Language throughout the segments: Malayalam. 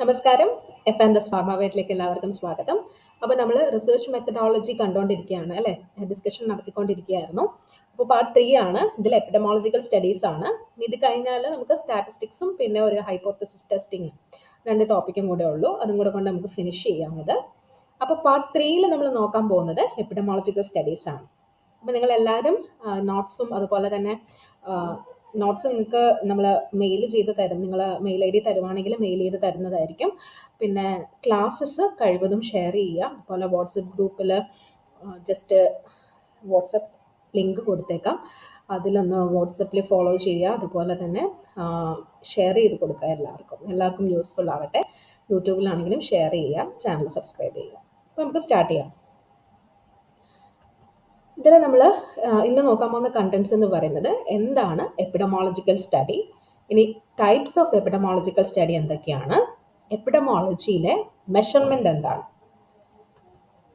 നമസ്കാരം. എഫ് ആൻഡ് എസ് ഫാർമാവേറ്റിലേക്ക് എല്ലാവർക്കും സ്വാഗതം. അപ്പോൾ നമ്മൾ റിസർച്ച് മെത്തഡോളജി കണ്ടുകൊണ്ടിരിക്കുകയാണ് അല്ലേ? ഡിസ്കഷൻ നടത്തിക്കൊണ്ടിരിക്കുകയായിരുന്നു അപ്പോൾ പാർട്ട് ത്രീ ആണ്. ഇതിൽ എപ്പിഡമോളജിക്കൽ സ്റ്റഡീസ് ആണ്. ഇത് കഴിഞ്ഞാൽ നമുക്ക് സ്റ്റാറ്റിസ്റ്റിക്സും പിന്നെ ഒരു ഹൈപ്പോത്തസിസ് ടെസ്റ്റിംഗ് രണ്ട് ടോപ്പിക്കും കൂടെ ഉള്ളൂ. അതും കൂടെ കൊണ്ട് നമുക്ക് ഫിനിഷ് ചെയ്യാവുന്നത്. അപ്പോൾ പാർട്ട് ത്രീയിൽ നമ്മൾ നോക്കാൻ പോകുന്നത് എപ്പിഡമോളജിക്കൽ സ്റ്റഡീസ് ആണ്. അപ്പോൾ നിങ്ങൾ എല്ലാവരും നോട്ട്സും അതുപോലെ തന്നെ നോട്ട്സ് നിങ്ങൾക്ക് നമ്മൾ മെയിൽ ചെയ്ത് തരും. നിങ്ങൾ മെയിൽ ഐ ഡി തരുവാണെങ്കിൽ മെയിൽ ചെയ്ത് തരുന്നതായിരിക്കും. പിന്നെ ക്ലാസ്സസ് കഴിവതും ഷെയർ ചെയ്യുക. അതുപോലെ വാട്സപ്പ് ഗ്രൂപ്പിൽ ജസ്റ്റ് വാട്സപ്പ് ലിങ്ക് കൊടുത്തേക്കാം. അതിലൊന്ന് വാട്സപ്പിൽ ഫോളോ ചെയ്യുക. അതുപോലെ തന്നെ ഷെയർ ചെയ്ത് കൊടുക്കുക എല്ലാവർക്കും. എല്ലാവർക്കും യൂസ്ഫുൾ ആവട്ടെ. യൂട്യൂബിലാണെങ്കിലും ഷെയർ ചെയ്യുക. ചാനൽ സബ്സ്ക്രൈബ് ചെയ്യുക. അപ്പോൾ നമുക്ക് സ്റ്റാർട്ട് ചെയ്യാം. ഇതിൽ നമ്മൾ ഇന്ന് നോക്കാൻ പോകുന്ന കണ്ടൻസ് എന്ന് പറയുന്നത് എന്താണ് എപ്പിഡമോളജിക്കൽ സ്റ്റഡി ഇനി ടൈപ്സ് ഓഫ് എപ്പിഡമോളജിക്കൽ സ്റ്റഡി എന്തൊക്കെയാണ്? എപ്പിഡമോളജിയിലെ മെഷർമെന്റ് എന്താണ്?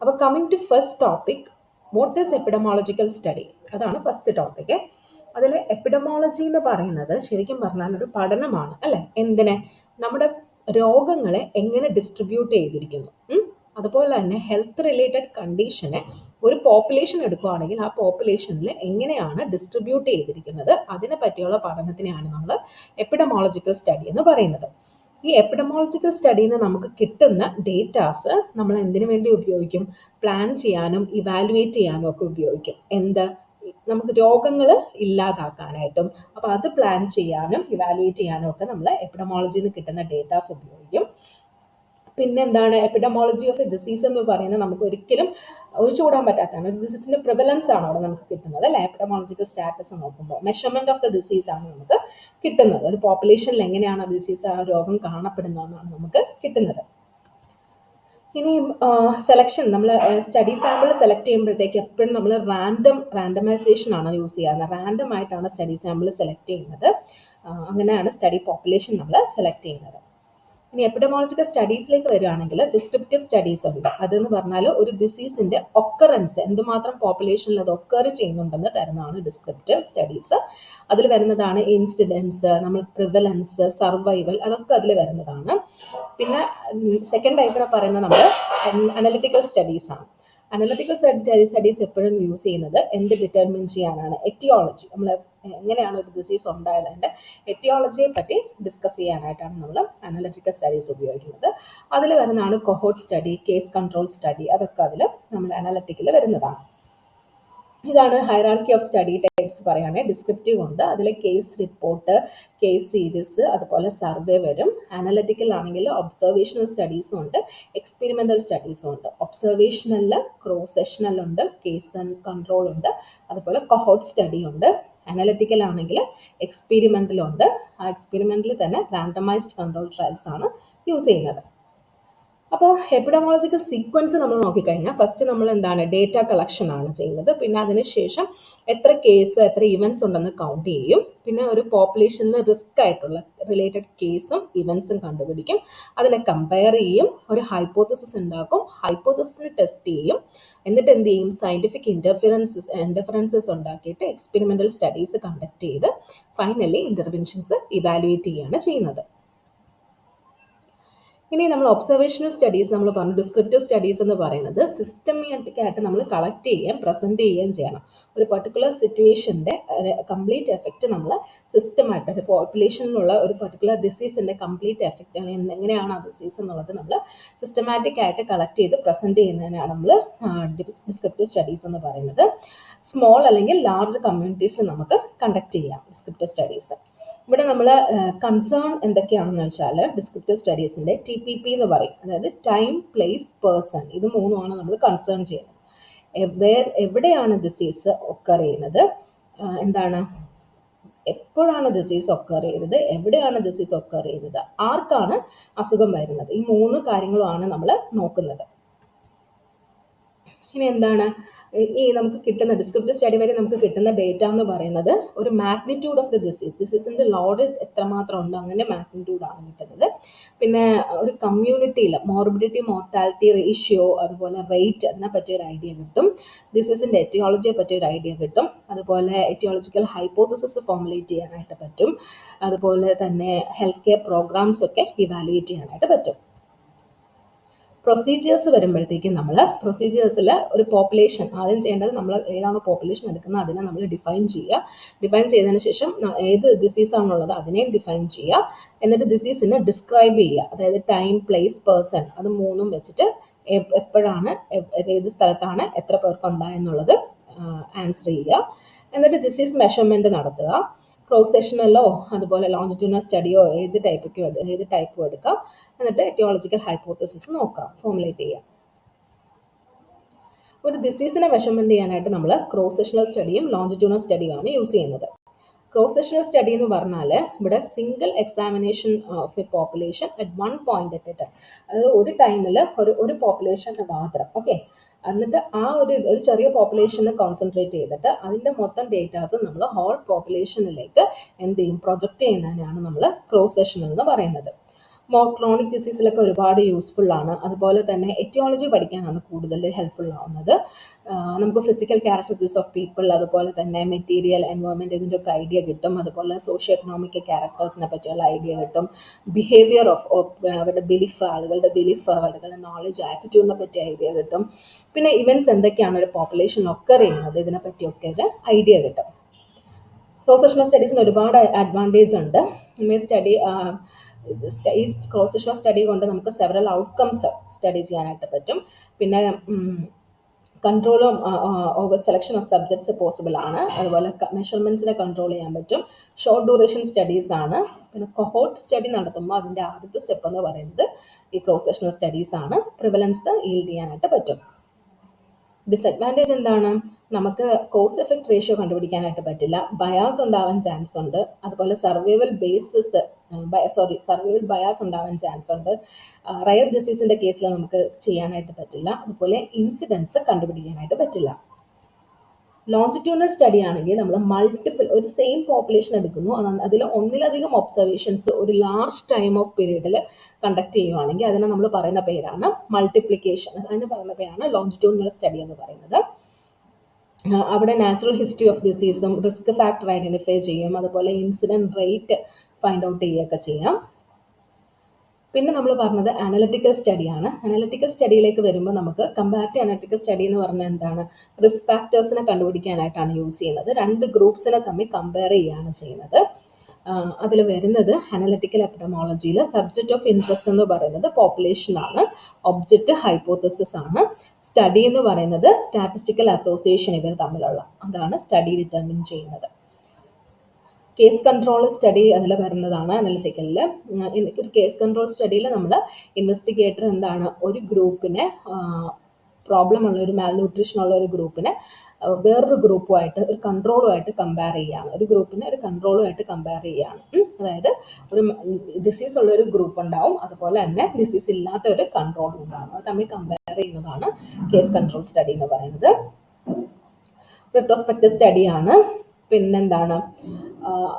അപ്പോൾ coming to first topic what is epidemiological study അതാണ് ഫസ്റ്റ് ടോപ്പിക് അതിൽ എപ്പിഡമോളജി എന്ന് പറയുന്നത് ശരിക്കും പറഞ്ഞാൽ ഒരു പഠനമാണ് അല്ലേ? എന്തിനെ? നമ്മുടെ രോഗങ്ങളെ എങ്ങനെ ഡിസ്ട്രിബ്യൂട്ട് ചെയ്തിരിക്കുന്നു അതുപോലെ തന്നെ ഹെൽത്ത് റിലേറ്റഡ് കണ്ടീഷനെ ഒരു പോപ്പുലേഷൻ എടുക്കുകയാണെങ്കിൽ ആ പോപ്പുലേഷനിൽ എങ്ങനെയാണ് ഡിസ്ട്രിബ്യൂട്ട് ചെയ്തിരിക്കുന്നത്? അതിനെ പറ്റിയുള്ള പഠനത്തിനെയാണ് നമ്മൾ എപ്പിഡമോളജിക്കൽ സ്റ്റഡി എന്ന് പറയുന്നത്. ഈ എപ്പിഡമോളജിക്കൽ സ്റ്റഡിയിൽ നിന്ന് നമുക്ക് കിട്ടുന്ന ഡേറ്റാസ് നമ്മൾ എന്തിനു വേണ്ടി ഉപയോഗിക്കും? പ്ലാൻ ചെയ്യാനും ഇവാലുവേറ്റ് ചെയ്യാനും ഒക്കെ ഉപയോഗിക്കും. എന്ത്? നമുക്ക് രോഗങ്ങൾ ഇല്ലാതാക്കാനായിട്ടും. അപ്പോൾ അത് പ്ലാൻ ചെയ്യാനും ഇവാലുവേറ്റ് ചെയ്യാനും ഒക്കെ നമ്മൾ എപ്പിഡമോളജിയിൽ നിന്ന് കിട്ടുന്ന ഡേറ്റാസ് ഉപയോഗിക്കും. പിന്നെ എന്താണ് എപ്പിഡമോളജി ഓഫ് ഡിസീസ് എന്ന് പറയുന്നത് നമുക്ക് ഒരിക്കലും ഒഴിച്ചുകൂടാൻ പറ്റാത്തതാണ്. ഒരു ഡിസീസിന്റെ പ്രിവലൻസ് ആണ് അവിടെ നമുക്ക് കിട്ടുന്നത് അല്ലെ? എപ്പിഡമോളജിക്കൽ സ്റ്റാറ്റസ് നോക്കുമ്പോൾ. മെഷർമെന്റ് ഓഫ് ദ ഡിസീസ് ആണ് നമുക്ക് കിട്ടുന്നത്. ഒരു പോപ്പുലേഷനിൽ എങ്ങനെയാണ് ഡിസീസ് ആ രോഗം കാണപ്പെടുന്നതെന്നാണ് നമുക്ക് കിട്ടുന്നത്. ഇനി സെലക്ഷൻ നമ്മൾ സ്റ്റഡി സാമ്പിൾ സെലക്ട് ചെയ്യുമ്പോഴത്തേക്ക് എപ്പോഴും നമ്മൾ റാൻഡം റാൻഡമൈസേഷൻ ആണ് യൂസ് ചെയ്യുന്നത് റാൻഡം ആയിട്ടാണ് സ്റ്റഡി സാമ്പിൾ സെലക്ട് ചെയ്യുന്നത്. അങ്ങനെയാണ് സ്റ്റഡി പോപ്പുലേഷൻ നമ്മൾ സെലക്ട് ചെയ്യുന്നത്. ഇനി എപ്പിഡമോളജിക്കൽ സ്റ്റഡീസിലേക്ക് വരികയാണെങ്കിൽ ഡിസ്ക്രിപ്റ്റീവ് സ്റ്റഡീസ് ഉണ്ട്. അതെന്ന് പറഞ്ഞാൽ ഒരു ഡിസീസിന്റെ ഒക്കറൻസ് എന്തുമാത്രം പോപ്പുലേഷനിൽ അത് ഒക്കർ ചെയ്യുന്നുണ്ടെന്ന് തരുന്നതാണ് ഡിസ്ക്രിപ്റ്റീവ് സ്റ്റഡീസ് അതിൽ വരുന്നതാണ് ഇൻസിഡൻസ് നമ്മൾ പ്രിവലൻസ് സർവൈവൽ അതൊക്കെ അതിൽ വരുന്നതാണ്. പിന്നെ സെക്കൻഡ് ടൈപ്പിനെ പറയുന്നത് നമ്മൾ അനലിറ്റിക്കൽ സ്റ്റഡീസ് ആണ്. അനലിറ്റിക്കൽ സ്റ്റഡീസ് എപ്പോഴും യൂസ് ചെയ്യുന്നത് എന്ത് ഡിറ്റർമിൻ ചെയ്യാനാണ്? എറ്റിയോളജി നമ്മൾ എങ്ങനെയാണ് ഒരു ഡിസീസ് ഉണ്ടായതിന്റെ എറ്റിയോളജിയെ പറ്റി ഡിസ്കസ് ചെയ്യാനായിട്ടാണ് നമ്മൾ അനലറ്റിക്കൽ സ്റ്റഡീസ് ഉപയോഗിക്കുന്നത്. അതിൽ വരുന്നതാണ് cohort study case control study അതൊക്കെ അതിൽ നമ്മൾ അനലറ്റിക്കൽ വരുന്നതാണ്. ഇതാണ് ഹൈറാർക്കി ഓഫ് സ്റ്റഡി ടൈപ്സ് പറയുകയാണെങ്കിൽ ഡിസ്ക്രിപ്റ്റീവ് ഉണ്ട്. അതിൽ കേസ് റിപ്പോർട്ട് കേസ് സീരീസ് അതുപോലെ സർവേ വരും. അനലറ്റിക്കൽ ആണെങ്കിൽ ഒബ്സർവേഷണൽ സ്റ്റഡീസും ഉണ്ട്. എക്സ്പെരിമെന്റൽ സ്റ്റഡീസും ഉണ്ട്. ഒബ്സർവേഷണലിൽ ക്രോസ് സെഷനലുണ്ട് കേസ് ആൻഡ് കൺട്രോൾ ഉണ്ട്. അതുപോലെ കൊഹോട്ട് സ്റ്റഡി ഉണ്ട്. അനലറ്റിക്കൽ ആണെങ്കിൽ എക്സ്പീരിമെന്റലുണ്ട് ആ എക്സ്പീരിമെന്റിൽ തന്നെ റാൻഡമൈസ്ഡ് കൺട്രോൾ ട്രയൽസ് ആണ് യൂസ് ചെയ്യുന്നത്. അപ്പോൾ എപ്പിഡമോളജിക്കൽ സീക്വൻസ് നമ്മൾ നോക്കിക്കഴിഞ്ഞാൽ ഫസ്റ്റ് നമ്മൾ എന്താണ് ഡേറ്റ കളക്ഷൻ ആണ് ചെയ്യുന്നത്. പിന്നെ അതിനുശേഷം എത്ര കേസ് എത്ര ഇവന്റ്സ് ഉണ്ടെന്ന് കൗണ്ട് ചെയ്യും. പിന്നെ ഒരു പോപ്പുലേഷനിൽ റിസ്ക് ആയിട്ടുള്ള റിലേറ്റഡ് കേസും ഇവൻസും കണ്ടുപിടിക്കും. അതിനെ കമ്പയർ ചെയ്യും. ഒരു ഹൈപ്പോത്തസിസ് ഉണ്ടാക്കും. ഹൈപ്പോത്തസിന് ടെസ്റ്റ് ചെയ്യും. എന്നിട്ട് എന്ത് ചെയ്യും? സയന്റിഫിക് ഇന്റർഫിറൻസസ് ഇന്റർഫറൻസസ് ഉണ്ടാക്കിയിട്ട് എക്സ്പെരിമെന്റൽ സ്റ്റഡീസ് കണ്ടക്ട് ചെയ്ത് ഫൈനലി ഇന്റർവെൻഷൻസ് ഇവാലുവേറ്റ് ചെയ്യുകയാണ് ചെയ്യുന്നത്. ഇനി നമ്മൾ ഒബ്സർവേഷണൽ സ്റ്റഡീസ് നമ്മൾ പറഞ്ഞു ഡിസ്ക്രിപ്റ്റീവ് സ്റ്റഡീസ് എന്ന് പറയുന്നത് സിസ്റ്റമാറ്റിക് ആയിട്ട് നമ്മൾ കളക്ട് ചെയ്യുകയും പ്രസന്റ് ചെയ്യുകയും ചെയ്യണം. ഒരു പർട്ടിക്കുലർ സിറ്റുവേഷന്റെ കംപ്ലീറ്റ് എഫക്റ്റ് നമ്മൾ സിസ്റ്റമായിട്ട് ഒരു പോപ്പുലേഷനിലുള്ള ഒരു പർട്ടിക്കുലർ ഡിസീസിന്റെ കംപ്ലീറ്റ് എഫക്റ്റ് എങ്ങനെയാണ് ആ ഡിസീസ് എന്നുള്ളത് നമ്മൾ സിസ്റ്റമാറ്റിക് ആയിട്ട് കളക്ട് ചെയ്ത് പ്രസന്റ് ചെയ്യുന്നതിനാണ് നമ്മൾ ഡിസ്ക്രിപ്റ്റീവ് സ്റ്റഡീസ് എന്ന് പറയുന്നത്. സ്മോൾ അല്ലെങ്കിൽ ലാർജ് കമ്മ്യൂണിറ്റീസ് നമുക്ക് കണ്ടക്ട് ചെയ്യാം ഡിസ്ക്രിപ്റ്റീവ് സ്റ്റഡീസ് ഇവിടെ നമ്മൾ കൺസേൺ എന്തൊക്കെയാണെന്ന് വെച്ചാൽ ഡിസ്ക്രിപ്റ്റീവ് സ്റ്റഡീസിന്റെ ടി പി പി എന്ന് പറയും. അതായത് ടൈം പ്ലേസ് പേഴ്സൺ ഇത് മൂന്നുമാണ് നമ്മൾ കൺസേൺ ചെയ്യുന്നത്. എവിടെയാണ് ഡിസീസ് ഒക്കർ ചെയ്യുന്നത്? എന്താണ്? എപ്പോഴാണ് ഡിസീസ് ഒക്കർ ചെയ്യുന്നത്? എവിടെയാണ് ഡിസീസ് ഒക്കർ ചെയ്യുന്നത്? ആർക്കാണ് അസുഖം വരുന്നത്? ഈ മൂന്ന് കാര്യങ്ങളുമാണ് നമ്മൾ നോക്കുന്നത്. ഇനി എന്താണ്? ഈ നമുക്ക് കിട്ടുന്ന ഡിസ്ക്രിപ്റ്റീവ് സ്റ്റഡി വരെ നമുക്ക് കിട്ടുന്ന ഡേറ്റ എന്ന് പറയുന്നത് ഒരു മാഗ്നിറ്റ്യൂഡ് ഓഫ് ദ ഡിസീസ് ഡിസീസിന്റെ ലോഡ് എത്രമാത്രം ഉണ്ട് അങ്ങനെ മാഗ്നിറ്റ്യൂഡ് ആണ് കിട്ടുന്നത്. പിന്നെ ഒരു കമ്മ്യൂണിറ്റിയിൽ മോർബിഡിറ്റി മോർട്ടാലിറ്റി റേഷ്യോ അതുപോലെ റേറ്റ് അതിനെ പറ്റിയ ഒരു ഐഡിയ കിട്ടും. ഡിസീസിന്റെ എറ്റിയോളജിയെ പറ്റിയ ഒരു ഐഡിയ കിട്ടും. അതുപോലെ എറ്റിയോളജിക്കൽ ഹൈപ്പോത്തസിസ് ഫോമുലേറ്റ് ചെയ്യാനായിട്ട് പറ്റും. അതുപോലെ തന്നെ ഹെൽത്ത് കെയർ പ്രോഗ്രാംസ് ഒക്കെ ഇവാലുവേറ്റ് ചെയ്യാനായിട്ട് പറ്റും. പ്രൊസീജിയേഴ്സ് വരുമ്പോഴത്തേക്കും നമ്മൾ പ്രൊസീജിയേഴ്സിൽ ഒരു പോപ്പുലേഷൻ ആദ്യം ചെയ്യേണ്ടത് നമ്മൾ ഏതാണ് പോപ്പുലേഷൻ എടുക്കുന്നത് അതിനെ നമ്മൾ ഡിഫൈൻ ചെയ്യുക. ഡിഫൈൻ ചെയ്തതിന് ശേഷം ഏത് ഡിസീസാണുള്ളത് അതിനെയും ഡിഫൈൻ ചെയ്യുക. എന്നിട്ട് ഡിസീസിനെ ഡിസ്ക്രൈബ് ചെയ്യുക. അതായത് ടൈം പ്ലേസ് പേഴ്സൺ അത് മൂന്നും വെച്ചിട്ട് എപ്പോഴാണ് ഏത് സ്ഥലത്താണ് എത്ര പേർക്ക് ഉണ്ടായെന്നുള്ളത് ആൻസർ ചെയ്യുക. എന്നിട്ട് ഡിസീസ് മെഷർമെന്റ് നടത്തുക. ക്രോസ് സെഷനല്ലോ അതുപോലെ ലോഞ്ചിറ്റ്യൂണൽ സ്റ്റഡിയോ ഏത് ടൈപ്പൊക്കെയോ ഏത് ടൈപ്പും എടുക്കാം. എന്നിട്ട് എറ്റിയോളജിക്കൽ ഹൈപ്പോത്തസിസ് നോക്കാം ഫോമുലേറ്റ് ചെയ്യാം. ഒരു ഡിസീസിനെ മെഷർമെന്റ് ചെയ്യാനായിട്ട് നമ്മൾ ക്രോസ് സെഷണൽ സ്റ്റഡിയും ലോഞ്ചിറ്റ്യൂണൽ സ്റ്റഡിയുമാണ് യൂസ് ചെയ്യുന്നത്. ക്രോസ് സെഷണൽ സ്റ്റഡി എന്ന് പറഞ്ഞാൽ ഇവിടെ single examination of a population at one point at time അതായത് ഒരു ടൈമിൽ ഒരു ഒരു പോപ്പുലേഷന് മാത്രം ഓക്കെ എന്നിട്ട് ആ ഒരു ഒരു ചെറിയ പോപ്പുലേഷനെ കോൺസെൻട്രേറ്റ് ചെയ്തിട്ട് അതിന്റെ മൊത്തം ഡേറ്റാസ് നമ്മൾ ഹോൾ പോപ്പുലേഷനിലേക്ക് എന്ത് ചെയ്യും? പ്രൊജക്റ്റ് ചെയ്യുന്നതിനാണ് നമ്മൾ ക്രോസ് സെഷൻ എന്ന് പറയുന്നത്. ക്രോണിക് ഡിസീസിലൊക്കെ ഒരുപാട് യൂസ്ഫുൾ ആണ്. അതുപോലെ തന്നെ എറ്റിയോളജി പഠിക്കാനാണ് കൂടുതൽ ഹെൽപ്ഫുൾ ആവുന്നത്. നമുക്ക് ഫിസിക്കൽ ക്യാരക്ടറിസ്റ്റിക്സ് ഓഫ് പീപ്പിൾ അതുപോലെ തന്നെ മെറ്റീരിയൽ എൻവയോൺമെന്റ് ഇതിന്റെ ഒക്കെ ഐഡിയ കിട്ടും. അതുപോലെ സോഷ്യോ എക്കണോമിക് ക്യാരക്ടേഴ്സിനെ പറ്റിയുള്ള ഐഡിയ കിട്ടും. ബിഹേവിയർ ഓഫ് അവരുടെ ബിലീഫ് ആളുകളുടെ ബിലീഫ് ആളുകളുടെ നോളജ് ആറ്റിറ്റ്യൂഡിനെ പറ്റി ഐഡിയ കിട്ടും. പിന്നെ ഇവന്റ്സ് എന്തൊക്കെയാണ്? ഒരു പോപ്പുലേഷൻ ഒക്കെ ചെയ്യുന്നത് ഇതിനെ പറ്റിയൊക്കെ ഒരു ഐഡിയ കിട്ടും. പ്രൊഫഷണൽ സ്റ്റഡീസിന് ഒരുപാട് അഡ്വാന്റേജ് ഉണ്ട്. സ്റ്റഡി ഈ ക്രോസ് ഷോ സ്റ്റഡി കൊണ്ട് നമുക്ക് സെവറൽ ഔട്ട്കംസ് സ്റ്റഡി ചെയ്യാനായിട്ട് പറ്റും. പിന്നെ കൺട്രോളും over selection of subjects possible ആണ്. അതുപോലെ മെഷർമെന്റ്സിനെ കൺട്രോൾ ചെയ്യാൻ പറ്റും. ഷോർട്ട് ഡ്യൂറേഷൻ സ്റ്റഡീസ് ആണ്. പിന്നെ കൊഹോട്ട് സ്റ്റഡി നടത്തുമ്പോൾ അതിന്റെ ആദ്യത്തെ സ്റ്റെപ്പ് എന്ന് പറയുന്നത് ഈ ക്രോസ് സെക്ഷണൽ സ്റ്റഡീസ് ആണ്. പ്രിവലൻസ് ഈൽഡ് ചെയ്യാനായിട്ട് പറ്റും. ഡിസഡ്വാന്റേജ് എന്താണ്? നമുക്ക് കോസ് എഫക്ട് റേഷ്യോ കണ്ടുപിടിക്കാനായിട്ട് പറ്റില്ല. ബയാസ് ഉണ്ടാവാൻ ചാൻസ് ഉണ്ട്. അതുപോലെ survival basis sorry survival bias ഉണ്ടാവാൻ ചാൻസ് ഉണ്ട്. റയർ ഡിസീസിന്റെ കേസിൽ നമുക്ക് ചെയ്യാനായിട്ട് പറ്റില്ല. അതുപോലെ ഇൻസിഡൻസ് കണ്ടുപിടിക്കാനായിട്ട് പറ്റില്ല. ലോഞ്ചിറ്റ്യൂണൽ സ്റ്റഡി ആണെങ്കിൽ നമ്മൾ മൾട്ടിപ്പിൾ ഒരു സെയിം പോപ്പുലേഷൻ എടുക്കുന്നു. അതിൽ ഒന്നിലധികം ഒബ്സർവേഷൻസ് ഒരു ലാർജ് ടൈം ഓഫ് പീരീഡിൽ കണ്ടക്ട് ചെയ്യുവാണെങ്കിൽ അതിനെ നമ്മൾ പറയുന്ന പേരാണ് മൾട്ടിപ്ലിക്കേഷൻ അതിന് പറയുന്ന പേരാണ് ലോഞ്ചിറ്റ്യൂണൽ സ്റ്റഡി എന്ന് പറയുന്നത്. അവിടെ നാച്ചുറൽ ഹിസ്റ്ററി ഓഫ് ഡിസീസും റിസ്ക് ഫാക്ടർ ഐഡന്റിഫൈ ചെയ്യും. അതുപോലെ ഇൻസിഡന്റ് റേറ്റ് ഫൈൻഡ് ഔട്ട് ചെയ്യുകയൊക്കെ ചെയ്യാം. പിന്നെ നമ്മൾ പറഞ്ഞത് അനലറ്റിക്കൽ സ്റ്റഡിയാണ് അനലറ്റിക്കൽ സ്റ്റഡിയിലേക്ക് വരുമ്പോൾ നമുക്ക് കമ്പാരിറ്റീവ് അനലറ്റിക്കൽ സ്റ്റഡി എന്ന് പറഞ്ഞാൽ എന്താണ്? റിസ്ക് ഫാക്ടേഴ്സിനെ കണ്ടുപിടിക്കാനായിട്ടാണ് യൂസ് ചെയ്യുന്നത്. രണ്ട് ഗ്രൂപ്പ്സിനെ തമ്മിൽ കമ്പയർ ചെയ്യുകയാണ് ചെയ്യുന്നത്. അതിൽ വരുന്നത് അനലറ്റിക്കൽ എപ്പിഡമോളജിയിൽ സബ്ജക്റ്റ് ഓഫ് ഇൻട്രസ്റ്റ് എന്ന് പറയുന്നത് പോപ്പുലേഷൻ ആണ്. ഒബ്ജക്റ്റ് ഹൈപ്പോത്തസിസ് ആണ്. സ്റ്റഡി എന്ന് പറയുന്നത് സ്റ്റാറ്റിസ്റ്റിക്കൽ അസോസിയേഷൻ ഇവർ തമ്മിലുള്ള അതാണ് സ്റ്റഡി ഡിറ്റർമിൻ ചെയ്യുന്നത്. കേസ് കൺട്രോൾ സ്റ്റഡി അതിൽ വരുന്നതാണ് അനലിറ്റിക്കലിൽ ഒരു കേസ് കൺട്രോൾ സ്റ്റഡിയിൽ നമ്മൾ ഇൻവെസ്റ്റിഗേറ്റർ എന്താണ്? ഒരു ഗ്രൂപ്പിനെ പ്രോബ്ലം ഉള്ള ഒരു മാൽ ന്യൂട്രീഷൻ ഉള്ള ഒരു ഗ്രൂപ്പിനെ വേറൊരു ഗ്രൂപ്പുമായിട്ട് ഒരു കൺട്രോളുമായിട്ട് കമ്പയർ ചെയ്യുകയാണ് ഒരു ഗ്രൂപ്പിനെ ഒരു കൺട്രോളുമായിട്ട് കമ്പയർ ചെയ്യുകയാണ് അതായത് ഒരു ഡിസീസ് ഉള്ള ഒരു ഗ്രൂപ്പ് ഉണ്ടാവും. അതുപോലെ തന്നെ ഡിസീസ് ഇല്ലാത്ത ഒരു കൺട്രോൾ ഉണ്ടാവും. അത് തമ്മിൽ കമ്പയർ ചെയ്യുന്നതാണ് കേസ് കൺട്രോൾ സ്റ്റഡി എന്ന് പറയുന്നത്. റെട്രോസ്പെക്റ്റീവ് സ്റ്റഡിയാണ് പിന്നെന്താണ്?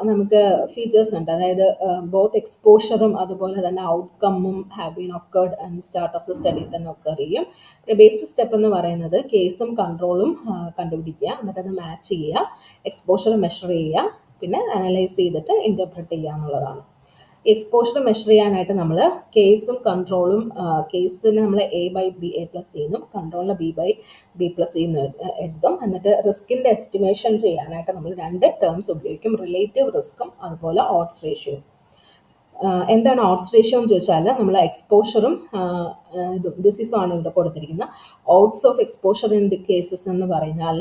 നമുക്ക് ഫീച്ചേഴ്സ് ഉണ്ട്. അതായത് ബോത്ത് എക്സ്പോഷറും അതുപോലെ തന്നെ ഔട്ട്കമ്മും have been occurred and start of the study തന്നെ ഒക്കർ ചെയ്യും പിന്നെ ബേസിക് സ്റ്റെപ്പ് എന്ന് പറയുന്നത് കേസും കൺട്രോളും കണ്ടുപിടിക്കുക. എന്നിട്ട് അത് മാച്ച് ചെയ്യുക. എക്സ്പോഷർ മെഷർ ചെയ്യുക. പിന്നെ അനലൈസ് ചെയ്തിട്ട് ഇന്റർപ്രറ്റ് ചെയ്യുക എന്നുള്ളതാണ്. എക്സ്പോഷർ മെഷർ ചെയ്യാനായിട്ട് നമ്മൾ കേസും കൺട്രോളും കേസിന് നമ്മൾ A by B A plus ചെയ്യുന്നു കൺട്രോളിന് ബി ബൈ ബി പ്ലസ് എന്ന് എഴുതും. എന്നിട്ട് റിസ്കിന്റെ എസ്റ്റിമേഷൻ ചെയ്യാനായിട്ട് നമ്മൾ രണ്ട് ടേംസ് ഉപയോഗിക്കും. റിലേറ്റീവ് റിസ്ക്കും അതുപോലെ ഓട്സ് റേഷ്യോ എന്താണ് ഓട്സ് റേഷ്യോ എന്ന് ചോദിച്ചാൽ നമ്മൾ എക്സ്പോഷറും ഇതും. ഡിസീസും ആണ് ഇവിടെ കൊടുത്തിരിക്കുന്നത്. Odds of exposure in the cases എന്ന് പറഞ്ഞാൽ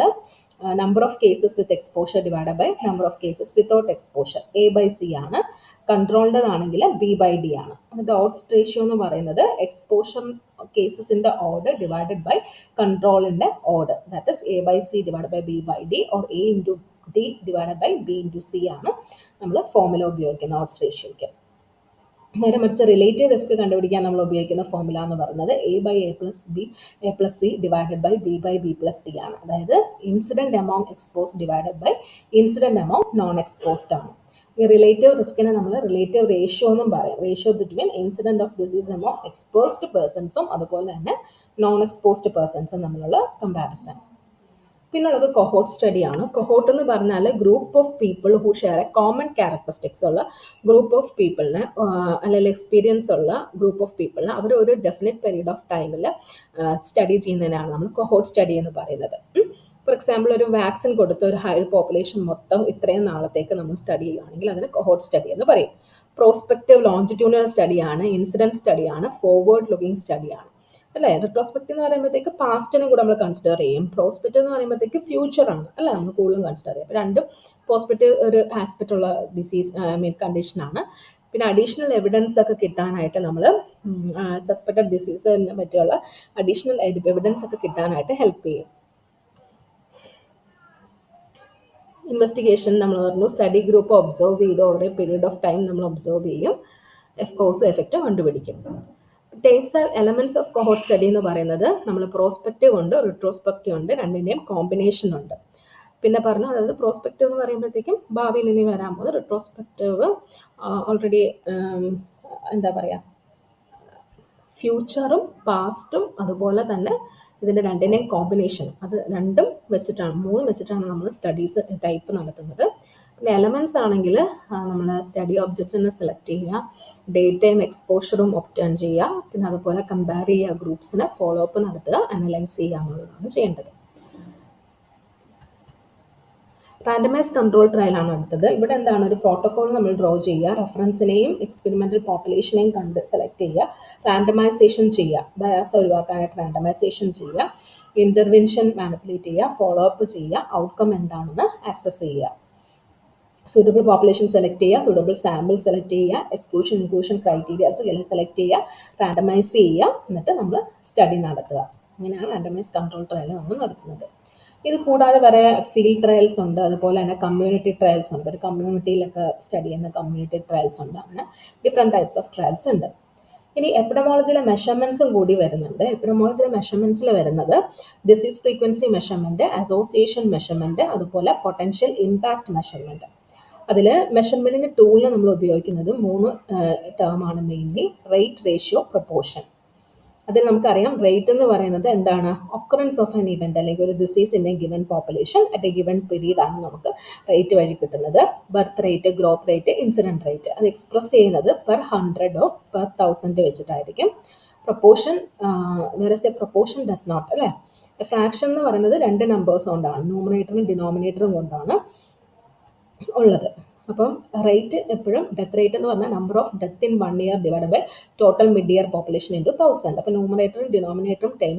number of cases with exposure divide by number of cases without exposure A by C ആണ്. കൺട്രോൾഡാണെങ്കിൽ ബി ബൈ ഡി ആണ്. എന്നിട്ട് ഓട്സ് റേഷ്യോ എന്ന് പറയുന്നത് എക്സ്പോഷർ കേസസിന്റെ order divided by കൺട്രോളിന്റെ order that is A by C divide by B by D or A into D divided by B into C ആണ് നമ്മൾ ഫോമുല ഉപയോഗിക്കുന്നത് ഓട്സ് റേഷ്യോയ്ക്ക് നേരെ മറിച്ച് റിലേറ്റീവ് റിസ്ക് കണ്ടുപിടിക്കാൻ നമ്മൾ ഉപയോഗിക്കുന്ന ഫോമുല എന്ന് പറയുന്നത് A by A plus B A plus C divided by B by B plus D ആണ്. അതായത് incident amount expose divided by incident amount non exposed ആണ്. ഈ റിലേറ്റീവ് റിസ്കിനെ നമ്മൾ റിലേറ്റീവ് റേഷ്യോ എന്നും പറയാം. Ratio between incident of disease among exposed പേഴ്സൺസും അതുപോലെ തന്നെ നോൺ എക്സ്പോസ്ഡ് പേഴ്സൺസും തമ്മിലുള്ള കമ്പാരിസൺ പിന്നുള്ളത് കൊഹോട്ട് സ്റ്റഡിയാണ് കൊഹോട്ട് എന്ന് പറഞ്ഞാൽ group of people who share a common characteristics ഉള്ള ഗ്രൂപ്പ് ഓഫ് പീപ്പിളിനെ അല്ലെങ്കിൽ എക്സ്പീരിയൻസ് ഉള്ള ഗ്രൂപ്പ് ഓഫ് പീപ്പിളിനെ അവർ ഒരു ഡെഫിനറ്റ് പീരീഡ് ഓഫ് ടൈമിൽ സ്റ്റഡി ചെയ്യുന്നതിനാണ് നമ്മൾ കൊഹോട്ട് സ്റ്റഡി എന്ന് പറയുന്നത്. ഫോർ എക്സാമ്പിൾ ഒരു വാക്സിൻ കൊടുത്ത ഒരു ഹയർ പോപ്പുലേഷൻ മൊത്തം ഇത്രയും നാളത്തേക്ക് നമ്മൾ സ്റ്റഡി ചെയ്യുകയാണെങ്കിൽ അതിന് കൊഹോട്ട് സ്റ്റഡി എന്ന് പറയും. പ്രോസ്പെക്റ്റീവ് ലോഞ്ചിറ്റ്യൂണൽ സ്റ്റഡിയാണ് ഇൻസിഡന്റ് സ്റ്റഡിയാണ് ഫോർവേഡ് ലുക്കിംഗ് സ്റ്റഡിയാണ് അല്ലേ? റിട്രോസ്പെക്റ്റീവ് എന്ന് പറയുമ്പോഴത്തേക്ക് പാസ്റ്റിനെ കൂടെ നമ്മൾ കൺസിഡർ ചെയ്യും. പ്രോസ്പെക്റ്റീവ് എന്ന് പറയുമ്പോഴത്തേക്ക് ഫ്യൂച്ചറാണ് അല്ലേ? നമ്മൾ കൂടുതലും കൺസിഡർ ചെയ്യും. രണ്ടും പ്രോസ്പെക്റ്റീവ് ഒരു ആസ്പെക്റ്റ് ഉള്ള ഡിസീസ് ഐ മീൻ കണ്ടീഷനാണ് പിന്നെ അഡീഷണൽ എവിഡൻസ് ഒക്കെ കിട്ടാനായിട്ട് നമ്മൾ സസ്പെക്റ്റഡ് ഡിസീസിനെ പറ്റിയുള്ള അഡീഷണൽ എവിഡൻസ് ഒക്കെ കിട്ടാനായിട്ട് ഹെൽപ്പ് ചെയ്യും. ഇൻവെസ്റ്റിഗേഷൻ നമ്മൾ പറഞ്ഞു. സ്റ്റഡി ഗ്രൂപ്പ് ഒബ്സർവ് ചെയ്ത്. Over a period of time നമ്മൾ ഒബ്സർവ് ചെയ്യും. എഫ് കോഴ്സും എഫക്റ്റ് കണ്ടുപിടിക്കും. Types are elements of cohort study എന്ന് പറയുന്നത് നമ്മൾ പ്രോസ്പെക്റ്റീവ് ഉണ്ട് റിട്രോസ്പെക്റ്റീവ് ഉണ്ട് രണ്ടിന്റെയും കോമ്പിനേഷൻ ഉണ്ട്. പിന്നെ പറഞ്ഞു അതായത് പ്രോസ്പെക്റ്റീവ് എന്ന് പറയുമ്പോഴത്തേക്കും ഭാവിയിൽ ഇനി വരാൻ പോകുന്നത് റിട്രോസ്പെക്റ്റീവ് ഓൾറെഡി എന്താ പറയുക ഫ്യൂച്ചറും പാസ്റ്റും അതുപോലെ തന്നെ ഇതിന്റെ രണ്ടിനെയും കോമ്പിനേഷൻ അത് രണ്ടും വെച്ചിട്ടാണ് മൂന്നും വെച്ചിട്ടാണ് നമ്മൾ സ്റ്റഡീസ് ടൈപ്പ് നടത്തുന്നത്. പിന്നെ എലമെൻസ് ആണെങ്കിൽ നമ്മൾ സ്റ്റഡി ഒബ്ജക്ട്സിനെ സെലക്ട് ചെയ്യുക ഡേറ്റയും എക്സ്പോഷറും ഒപ്റ്റേൺ ചെയ്യുക പിന്നെ അതുപോലെ കമ്പയർ ചെയ്യുക ഗ്രൂപ്പ്സിനെ ഫോളോ അപ്പ് നടത്തുക അനലൈസ് ചെയ്യുക എന്നുള്ളതാണ് ചെയ്യേണ്ടത്. റാൻഡമൈസ് കൺട്രോൾ ട്രയൽ ആണ് അടുത്തത് ഇവിടെ എന്താണ്? ഒരു പ്രോട്ടോകോൾ നമ്മൾ ഡ്രോ ചെയ്യുക റെഫറൻസിനെയും എക്സ്പെരിമെന്റൽ പോപ്പുലേഷനെയും കണ്ട് സെലക്ട് ചെയ്യുക റാൻഡമൈസേഷൻ ചെയ്യുക ബയാസ് ഒഴിവാക്കാനായിട്ട് റാൻഡമൈസേഷൻ ചെയ്യുക ഇന്റർവെൻഷൻ മാനിപ്പുലേറ്റ് ചെയ്യുക ഫോളോ അപ്പ് ചെയ്യുക ഔട്ട്കം എന്താണെന്ന് ആക്സസ് ചെയ്യുക. സൂട്ടബിൾ പോപ്പുലേഷൻ സെലക്ട് ചെയ്യുക സൂട്ടബിൾ സാമ്പിൾ സെലക്ട് ചെയ്യുക എക്സ്ക്ലൂഷൻ ഇൻക്ലൂഷൻ ക്രൈറ്റീരിയാസ് എല്ലാം സെലക്ട് ചെയ്യുക റാൻഡമൈസ് ചെയ്യുക എന്നിട്ട് നമ്മൾ സ്റ്റഡി നടത്തുക. അങ്ങനെയാണ് റാൻഡമൈസ് കൺട്രോൾ ട്രയൽ നമ്മൾ നടത്തുന്നത്. ഇത് കൂടാതെ വേറെ ഫീൽഡ് ട്രയൽസ് ഉണ്ട്. അതുപോലെ തന്നെ കമ്മ്യൂണിറ്റി ട്രയൽസ് ഉണ്ട്. ഒരു കമ്മ്യൂണിറ്റിയിലൊക്കെ സ്റ്റഡി ചെയ്യുന്ന കമ്മ്യൂണിറ്റി ട്രയൽസ് ഉണ്ട്. അങ്ങനെ ഡിഫറെന്റ് ടൈപ്സ് ഓഫ് ട്രയൽസ് ഉണ്ട്. ഇനി എപ്പിഡമോളജിയിലെ മെഷർമെൻസും കൂടി വരുന്നുണ്ട്. എപ്പിഡമോളജിയിലെ മെഷർമെൻസിൽ വരുന്നത് disease frequency measurement association measurement അതുപോലെ പൊട്ടൻഷ്യൽ ഇമ്പാക്റ്റ് മെഷർമെന്റ് അതിൽ മെഷർമെന്റിന്റെ ടൂളിന് നമ്മൾ ഉപയോഗിക്കുന്നത് മൂന്ന് ടേമാണ് മെയിൻലി റേറ്റ് റേഷ്യോ പ്രപ്പോർഷൻ അതിൽ നമുക്കറിയാം റേറ്റ് എന്ന് പറയുന്നത് എന്താണ്? ഒക്കറൻസ് ഓഫ് എൻ ഇവന്റ് അല്ലെങ്കിൽ ഒരു disease in a given population at a given period ആണ് നമുക്ക് റേറ്റ് വഴി കിട്ടുന്നത്. Birth rate growth rate incident rate അത് എക്സ്പ്രസ് ചെയ്യുന്നത് പെർ ഹൺഡ്രഡോ പെർ തൗസൻഡ് വെച്ചിട്ടായിരിക്കും. പ്രപ്പോർഷൻ വേറെ എ പ്രപ്പോർഷൻ ഡസ് നോട്ട് അല്ലേ? ഫ്രാക്ഷൻ എന്ന് പറയുന്നത് രണ്ട് നമ്പേഴ്സ് കൊണ്ടാണ് ന്യൂമിനേറ്ററും ഡിനോമിനേറ്ററും കൊണ്ടാണ് ഉള്ളത്. അപ്പം റേറ്റ് എപ്പോഴും ഡെത്ത് റേറ്റ് എന്ന് പറഞ്ഞാൽ number of death in one year divide by total mid year population into thousand അപ്പോൾ ന്യൂമറേറ്ററും ഡിനോമിനേറ്ററും ടൈം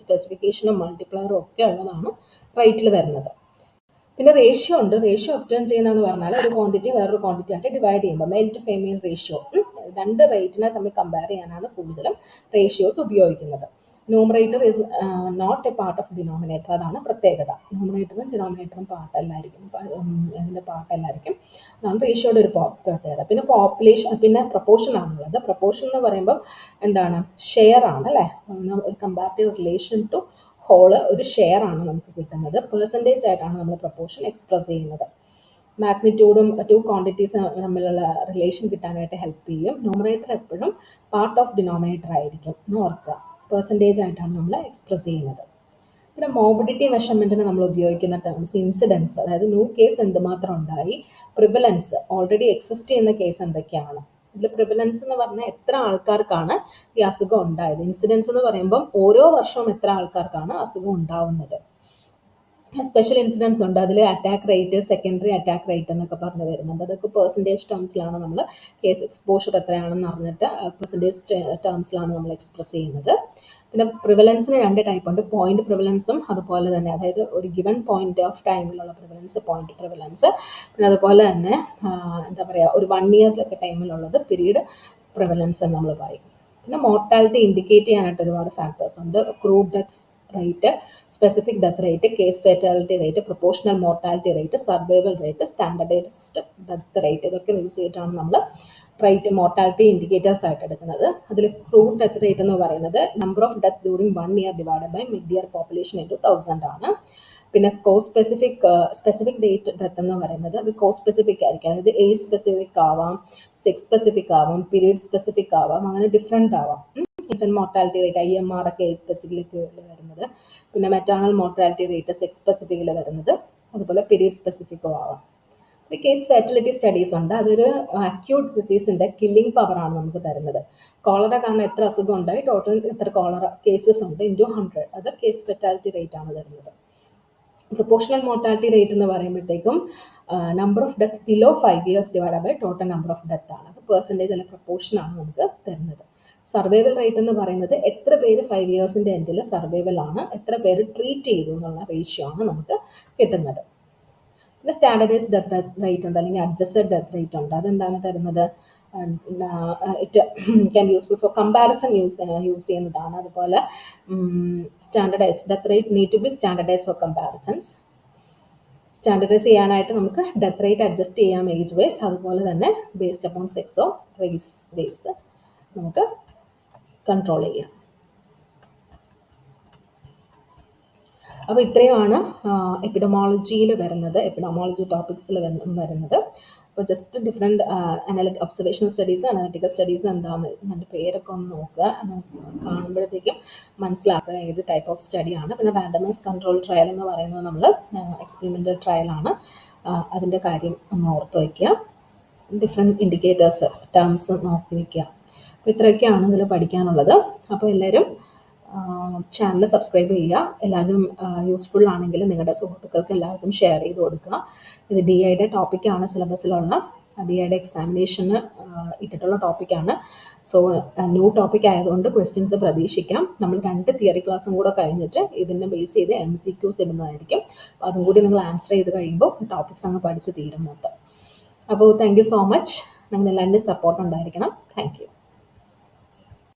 സ്പെസിഫിക്കേഷനും മൾട്ടിപ്ലയറും ഒക്കെ ഉള്ളതാണ് റേറ്റിൽ വരുന്നത്. പിന്നെ റേഷ്യോ ഉണ്ട്. റേഷ്യോ ഒപ്റ്റേൺ ചെയ്യുന്നതെന്ന് പറഞ്ഞാൽ ഒരു ക്വാണ്ടിറ്റി വേറൊരു ക്വാണ്ടിറ്റി ആയിട്ട് ഡിവൈഡ് ചെയ്യുമ്പോൾ മെയിൽ ടു ഫെമെയിൻ റേഷ്യോ രണ്ട് റേറ്റിനെ തമ്മിൽ കമ്പയർ ചെയ്യാനാണ് കൂടുതലും റേഷ്യോസ് ഉപയോഗിക്കുന്നത്. Numerator is not a part of denominator അതാണ് പ്രത്യേകത. ന്യൂമറേറ്ററും ഡിനോമിനേറ്ററും പാർട്ടല്ലായിരിക്കും ഇതിന്റെ പാർട്ടല്ലായിരിക്കും അതാണ് റേഷ്യോയുടെ ഒരു പ്രത്യേകത. പിന്നെ പോപ്പുലേഷൻ പിന്നെ പ്രപ്പോർഷൻ ആണുള്ളത്. പ്രപ്പോർഷൻ എന്ന് പറയുമ്പോൾ എന്താണ്? ഷെയർ ആണ് അല്ലേ? ഒരു കമ്പാരിറ്റീവ് റിലേഷൻ ടു ഹോൾ ഒരു ഷെയർ ആണ് നമുക്ക് കിട്ടുന്നത്. പെർസെന്റേജ് ആയിട്ടാണ് നമ്മൾ പ്രപ്പോർഷൻ എക്സ്പ്രസ് ചെയ്യുന്നത്. മാഗ്നിറ്റ്യൂഡും ടു ക്വാണ്ടിറ്റീസ് തമ്മിലുള്ള റിലേഷൻ കിട്ടാനായിട്ട് ഹെൽപ്പ് ചെയ്യും. ന്യൂമറേറ്റർ എപ്പോഴും പാർട്ട് ഓഫ് ഡിനോമിനേറ്റർ ആയിരിക്കും എന്ന് ഓർക്കുക. പെർസെന്റേജ് ആയിട്ടാണ് നമ്മൾ എക്സ്പ്രസ് ചെയ്യുന്നത്. പിന്നെ മോബിഡിറ്റി മെഷർമെന്റിന് നമ്മൾ ഉപയോഗിക്കുന്ന ടേംസ് ഇൻസിഡൻസ് അതായത് ന്യൂ കേസ് എന്തുമാത്രം ഉണ്ടായി പ്രിബലൻസ് ഓൾറെഡി എക്സിസ്റ്റ് ചെയ്യുന്ന കേസ് എന്തൊക്കെയാണ്? ഇതിൽ പ്രിബലൻസ് എന്ന് പറഞ്ഞാൽ എത്ര ആൾക്കാർക്കാണ് ഈ അസുഖം ഉണ്ടായത്? ഇൻസിഡൻസ് എന്ന് പറയുമ്പം ഓരോ വർഷവും എത്ര ആൾക്കാർക്കാണ് അസുഖം ഉണ്ടാവുന്നത്? സ്പെഷ്യൽ ഇൻസിഡൻസ് ഉണ്ട്. അതിൽ attack rate secondary attack rate എന്നൊക്കെ പറഞ്ഞു വരുന്നുണ്ട്. അതൊക്കെ പെർസെന്റേജ് ടേംസിലാണ് നമ്മൾ കേസ് എക്സ്പോഷർ എത്രയാണെന്ന് അറിഞ്ഞിട്ട് പെർസെന്റേജ് ടേംസിലാണ് നമ്മൾ എക്സ്പ്രസ് ചെയ്യുന്നത്. പിന്നെ പ്രിവലൻസിന് രണ്ട് ടൈപ്പ് ഉണ്ട്. പോയിന്റ് പ്രിവലൻസും അതുപോലെ തന്നെ അതായത് ഒരു ഗിവൺ പോയിന്റ് ഓഫ് ടൈമിലുള്ള പ്രിവലൻസ് പോയിന്റ് പ്രിവലൻസ് പിന്നെ അതുപോലെ തന്നെ എന്താ പറയുക ഒരു വൺ ഇയറിലൊക്കെ ടൈമിലുള്ളത് പീരീഡ് പ്രിവലൻസ് എന്ന് നമ്മൾ പറയും. പിന്നെ മോർട്ടാലിറ്റി ഇൻഡിക്കേറ്റ് ചെയ്യാനായിട്ട് ഒരുപാട് ഫാക്ടേഴ്സ് ഉണ്ട്. Crude death rate specific death rate case fatality rate proportional mortality rate survival rate standardized death rate ഇതൊക്കെ യൂസ് ചെയ്തിട്ടാണ് നമ്മൾ റേറ്റ് മോർട്ടാലിറ്റി ഇൻഡിക്കേറ്റേഴ്സ് ആയിട്ട് എടുക്കുന്നത്. അതിൽ ക്രൂഡ് ഡെത്ത് റേറ്റ് എന്ന് പറയുന്നത് number of death during one year divided by mid year population into thousand ആണ്. പിന്നെ cause specific specific date death എന്ന് പറയുന്നത് അത് കോ സ്പെസിഫിക് ആയിരിക്കും. അതായത് ഏജ് സ്പെസിഫിക് ആവാം സെക്സ് സ്പെസിഫിക് ആവാം പീരീഡ് സ്പെസിഫിക് ആവാം അങ്ങനെ ഡിഫറെന്റ് ആവാം. Infant mortality rate I M R ഒക്കെ ഏജ് സ്പെസിഫിക് വരുന്നത്. പിന്നെ മെറ്റാണൽ മോർട്ടാലിറ്റി റേറ്റ് സെക്സ് സ്പെസിഫിക്കിൽ വരുന്നത്. അതുപോലെ പീരീഡ് സ്പെസിഫിക്കോ ആവാം. ഈ കേസ് ഫാറ്റിലിറ്റി സ്റ്റഡീസ് ഉണ്ട്. അതൊരു അക്യൂട്ട് ഡിസീസിന്റെ കില്ലിംഗ് പവറാണ് നമുക്ക് തരുന്നത്. കോളറ കാരണം എത്ര അസുഖം ഉണ്ടായി ടോട്ടൽ എത്ര കോളറ കേസസ് ഉണ്ട് ഇന്റു ഹൺഡ്രഡ് അത് കേസ് ഫെറ്റാലിറ്റി റേറ്റ് ആണ് തരുന്നത്. പ്രൊപ്പോഷണൽ മോർട്ടാലിറ്റി റേറ്റ് എന്ന് പറയുമ്പോഴത്തേക്കും number of death below five years divide by total number of death ആണ്. പെർസെന്റേജ് അല്ല പ്രൊപ്പോർഷൻ ആണ് നമുക്ക് തരുന്നത്. സർവൈവൽ റേറ്റ് എന്ന് പറയുന്നത് എത്ര പേര് ഫൈവ് ഇയേഴ്സിന്റെ എൻഡിൽ സർവൈവൽ ആണ് എത്ര പേര് ട്രീറ്റ് ചെയ്തു എന്നുള്ള റേഷ്യോ ആണ് നമുക്ക് കിട്ടുന്നത്. പിന്നെ സ്റ്റാൻഡർഡൈസ് ഡെത്ത് റേറ്റ് ഉണ്ട് അല്ലെങ്കിൽ അഡ്ജസ്റ്റഡ് ഡെത്ത് റേറ്റ് ഉണ്ട്. അതെന്താണ് തരുന്നത്? It can useful for comparison use use ചെയ്യുന്നതാണ്. അതുപോലെ standardize death rate need to be standardize for comparisons standardize ചെയ്യാനായിട്ട് നമുക്ക് ഡെത്ത് റേറ്റ് അഡ്ജസ്റ്റ് ചെയ്യാം ഏജ് വൈസ് അതുപോലെ തന്നെ ബേസ്ഡ് അപ്പോൺ സെക്സോ റേസ് ബേസ് നമുക്ക് കൺട്രോൾ ചെയ്യാം അപ്പോൾ ഇത്രയുമാണ് എപ്പിഡമോളജിയിൽ വരുന്നത് എപ്പിഡമോളജി ടോപ്പിക്സിൽ വരുന്നത്. അപ്പോൾ ജസ്റ്റ് ഡിഫറെന്റ് അനാലിറ്റി ഒബ്സർവേഷൻ സ്റ്റഡീസും അനാലിറ്റിക്കൽ സ്റ്റഡീസും എന്താണെന്ന് എന്റെ പേരൊക്കെ ഒന്ന് നോക്കുക. കാണുമ്പോഴത്തേക്കും മനസ്സിലാക്കുക ഏത് ടൈപ്പ് ഓഫ് സ്റ്റഡിയാണ് പിന്നെ റാൻഡമൈസ് കൺട്രോൾ ട്രയൽ എന്ന് പറയുന്നത് നമ്മൾ എക്സ്പെരിമെന്റൽ ട്രയലാണ് അതിന്റെ കാര്യം ഒന്ന് ഓർത്ത് വയ്ക്കുക ഡിഫറെന്റ് ഇൻഡിക്കേറ്റേഴ്സ് ടേംസ് നോക്കി വയ്ക്കുക ഇത്രയൊക്കെയാണ് ഇതിൽ പഠിക്കാനുള്ളത്. അപ്പോൾ എല്ലാവരും ചാനൽ സബ്സ്ക്രൈബ് ചെയ്യുക. എല്ലാവരും യൂസ്ഫുൾ ആണെങ്കിൽ നിങ്ങളുടെ സുഹൃത്തുക്കൾക്ക് എല്ലാവർക്കും ഷെയർ ചെയ്ത് കൊടുക്കുക. ഇത് ഡി ഐയുടെ ടോപ്പിക്കാണ് സിലബസിലുള്ള ഡി ഐയുടെ എക്സാമിനേഷന് ഇട്ടിട്ടുള്ള ടോപ്പിക്കാണ് സോ ന്യൂ ടോപ്പിക് ആയതുകൊണ്ട് ക്വസ്റ്റ്യൻസ് പ്രതീക്ഷിക്കാം. നമ്മൾ രണ്ട് തിയറി ക്ലാസ്സും കൂടെ കഴിഞ്ഞിട്ട് ഇതിനെ ബേസ് ചെയ്ത് എം സി ക്യൂസ് ഇടുന്നതായിരിക്കും. അതും കൂടി നിങ്ങൾ ആൻസർ ചെയ്ത് കഴിയുമ്പോൾ ടോപ്പിക്സ് അങ്ങ് പഠിച്ച് തീരും മൊത്തം. അപ്പോൾ താങ്ക് യു സോ മച്ച് നിങ്ങൾ എല്ലാവരുടെയും സപ്പോർട്ട് ഉണ്ടായിരിക്കണം. Thank you